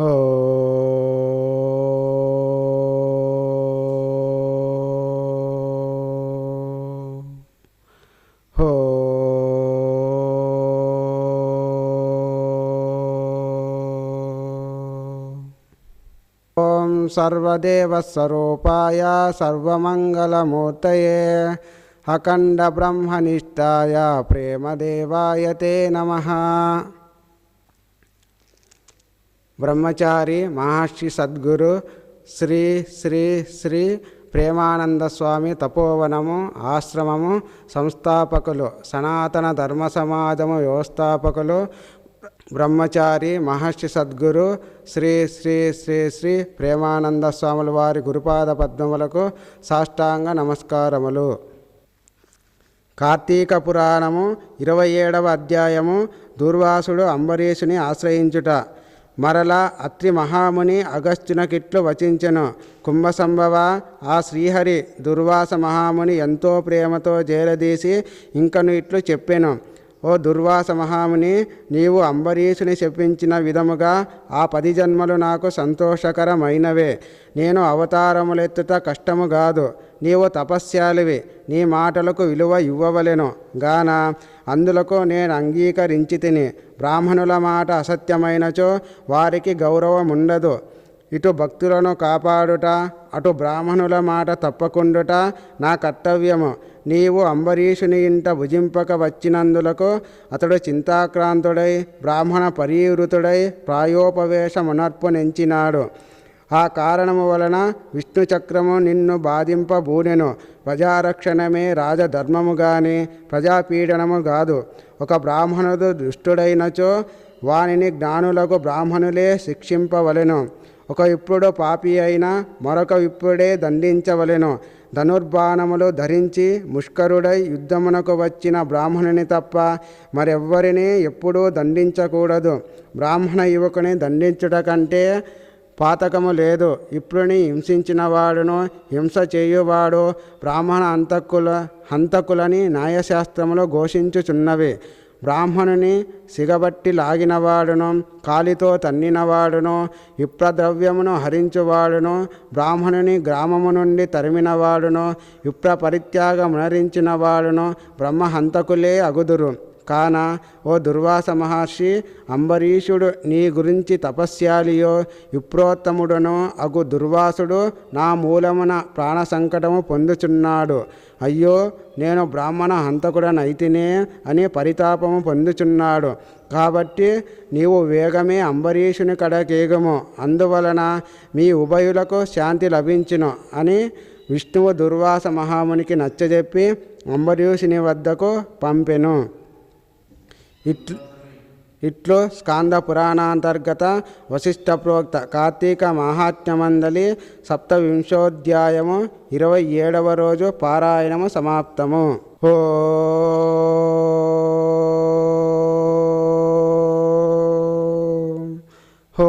ो सर्वदेवस्वरूपाय सर्वमङ्गलमूर्तये अखण्डब्रह्मनिष्ठाय प्रेमदेवाय ते नमः। బ్రహ్మచారి మహర్షి సద్గురు శ్రీ శ్రీ శ్రీ ప్రేమానంద స్వామి తపోవనము ఆశ్రమము సంస్థాపకులు సనాతన ధర్మ సమాజము వ్యవస్థాపకులు బ్రహ్మచారి మహర్షి సద్గురు శ్రీ శ్రీ శ్రీ శ్రీ ప్రేమానంద స్వాముల వారి గురుపాద పద్మములకు సాష్టాంగ నమస్కారములు. కార్తీక పురాణము ఇరవై ఏడవ అధ్యాయము దుర్వాసుడు అంబరీషుని ఆశ్రయించుట. మరలా అత్రి మహాముని అగస్త్యునకిట్లు వచించెను. కుంభసంభవ ఆ శ్రీహరి దుర్వాస మహాముని ఎంతో ప్రేమతో జేరదీసి ఇంకను ఇట్లు చెప్పెను. ఓ దుర్వాస మహాముని నీవు అంబరీషుని చెప్పించిన విధముగా ఆ పది జన్మలు నాకు సంతోషకరమైనవే. నేను అవతారములెత్తుట కష్టము కాదు నీవు తపస్యాలివి. నీ మాటలకు విలువ ఇవ్వవలెను. గాన అందులకు నేను అంగీకరించి తిని బ్రాహ్మణుల మాట అసత్యమైనచో వారికి గౌరవం ఉండదు ఇటు భక్తులను కాపాడుట అటు బ్రాహ్మణుల మాట తప్పకుండుట నా కర్తవ్యము. నీవు అంబరీషుని ఇంట భుజింపక వచ్చినందులకు అతడు చింతాక్రాంతుడై బ్రాహ్మణ పరీవృతుడై ప్రాయోపవేశమునర్పు నెంచినాడు. ఆ కారణము వలన విష్ణు చక్రము నిన్ను బాధింపబూనెను. ప్రజారక్షణమే రాజధర్మము గాని ప్రజాపీడనము కాదు ఒక బ్రాహ్మణుడు దుష్టుడైనచో వానిని జ్ఞానులకు బ్రాహ్మణులే శిక్షింపవలెను. ఒక విప్రుడు పాపి అయినా మరొక విప్రుడే దండించవలెను. ధనుర్బాణములు ధరించి ముష్కరుడై యుద్ధమునకు వచ్చిన బ్రాహ్మణుని తప్ప మరెవ్వరిని ఎప్పుడూ దండించకూడదు. బ్రాహ్మణ యువకుని దండించుట కంటే పాతకము లేదు. ఇప్పుడుని హింసించిన వాడును హింస చేయువాడు బ్రాహ్మణ హంతకుల హంతకులని న్యాయశాస్త్రములో ఘోషించుచున్నవి. బ్రాహ్మణుని సిగబట్టి లాగినవాడును కాలితో తన్నినవాడును విప్రద్రవ్యమును హరించువాడును బ్రాహ్మణుని గ్రామము నుండి తరిమినవాడును విప్ర పరిత్యాగ వాడును బ్రహ్మహంతకులే అగుదురు. కాన? ఓ దుర్వాస మహర్షి అంబరీషుడు నీ గురించి తపస్యాలియో. విప్రోత్తముడును అగు దుర్వాసుడు నా మూలమున ప్రాణ సంకటము పొందుచున్నాడు. అయ్యో నేను బ్రాహ్మణ హంతకుడనైతినే అని పరితాపము పొందుచున్నాడు. కాబట్టి నీవు వేగమే అంబరీషుని కడకేగము. అందువలన మీ ఉభయులకు శాంతి లభించును అని విష్ణువు దుర్వాస మహామునికి నచ్చజెప్పి అంబరీషుని వద్దకు పంపెను. ఇట్లు ఇట్లు స్కాంద పురాణాంతర్గత వశిష్ట ప్రోక్త కార్తీక మహాత్మ్యమందలి సప్తవింశోధ్యాయము ఇరవై ఏడవ రోజు పారాయణము సమాప్తము. ఓ హో